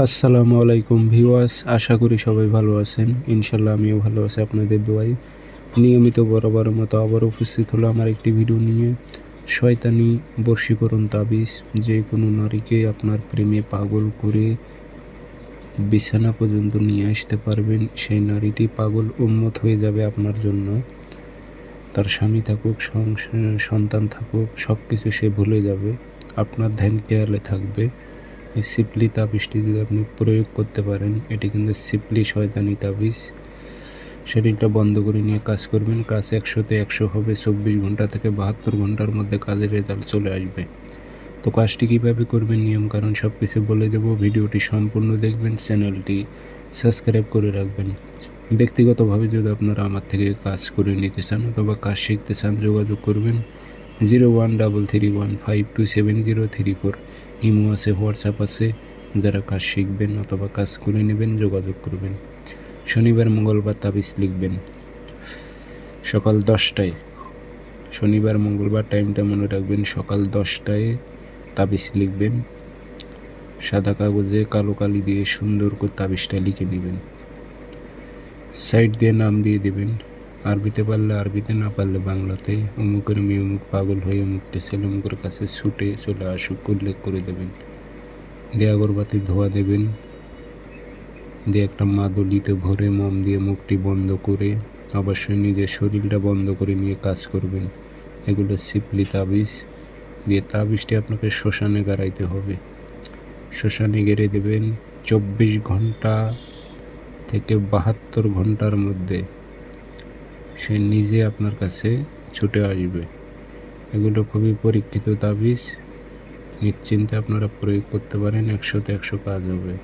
আসসালামু আলাইকুম ভিউয়ার্স, আশা করি সবাই ভালো আছেন। ইনশাল্লাহ আমিও ভালো আছি, আপনাদের দোয়াই নিয়মিত বরাবর মতো আবার উপস্থিত হলো আমার একটি ভিডিও নিয়ে। শয়তানি বর্ষীকরণ তাবিজ, যে কোনো নারীকে আপনার প্রেমে পাগল করে বিছানা পর্যন্ত নিয়ে আসতে পারবেন, সেই নারীটি পাগল উন্মত হয়ে যাবে আপনার জন্য। তার স্বামী থাকুক সন্তান থাকুক সব কিছু সে ভুলে যাবে। আপনার ধ্যান খেয়ালে থাকবে। এই সিপলি তাবিজটি যদি আপনি প্রয়োগ করতে পারেন, এটি কিন্তু সিপলি শয়তানি তাবিজ। শরীরটা বন্ধ করে নিয়ে কাজ করবেন। কাজ একশোতে একশো হবে, চব্বিশ ঘণ্টা থেকে বাহাত্তর ঘণ্টার মধ্যে কাজের রেজাল্ট চলে আসবে। তো কাজটি কীভাবে করবেন নিয়ম কারণ সব কিছু বলে দেবো। ভিডিওটি সম্পূর্ণ দেখবেন, চ্যানেলটি সাবস্ক্রাইব করে রাখবেন। ব্যক্তিগতভাবে যদি আপনারা আমার থেকে কাজ করে নিতে চান অথবা কাজ শিখতে চান, যোগাযোগ করবেন। Zero one double three one five two seven zero three four imo আছে হোয়াটসঅ্যাপ আছে, যারা কাজ শিখবেন অথবা কাজ করে নেবেন, যোগাযোগ করবেন। শনিবার, মঙ্গলবার তাবিজ লিখবেন। সকাল দশটায়, শনিবার, মঙ্গলবার টাইমটা মনে রাখবেন, সকাল দশটায় তাবিজ লিখবেন। সাদা কাগজে কালো কালি দিয়ে সুন্দর করে তাবিজটা লিখে নেবেন। সাইড দিয়ে নাম দিয়ে দেবেন। আরবিতে পারলে আরবিতে, না পারলে বাংলাতে। অমুকের মেয়ে অমুক পাগল হয়ে অমুকটা ছেলে অমুকের কাছে ছুটে চলে আসুক, উল্লেখ করে দেবেন। দিয়ে আগরবাতি ধোয়া দেবেন। দিয়ে একটা মাদুলিতে ভরে মম দিয়ে মুখটি বন্ধ করে, অবশ্যই নিজের শরীরটা বন্ধ করে নিয়ে কাজ করবেন। এগুলো সিপলি তাবিজ। দিয়ে তাবিজটি আপনাকে শ্মশানে গাড়াইতে হবে। শ্মশানে গেড়ে দেবেন চব্বিশ ঘণ্টা থেকে বাহাত্তর ঘণ্টার মধ্যে। সে নিজে আপনার কাছে ছুটে আসবে। এগুলো খুবই পরীক্ষিত তাবিজ। নিশ্চিন্তে আপনারা প্রয়োগ করতে পারেন, একশোতে একশো কাজ হবে।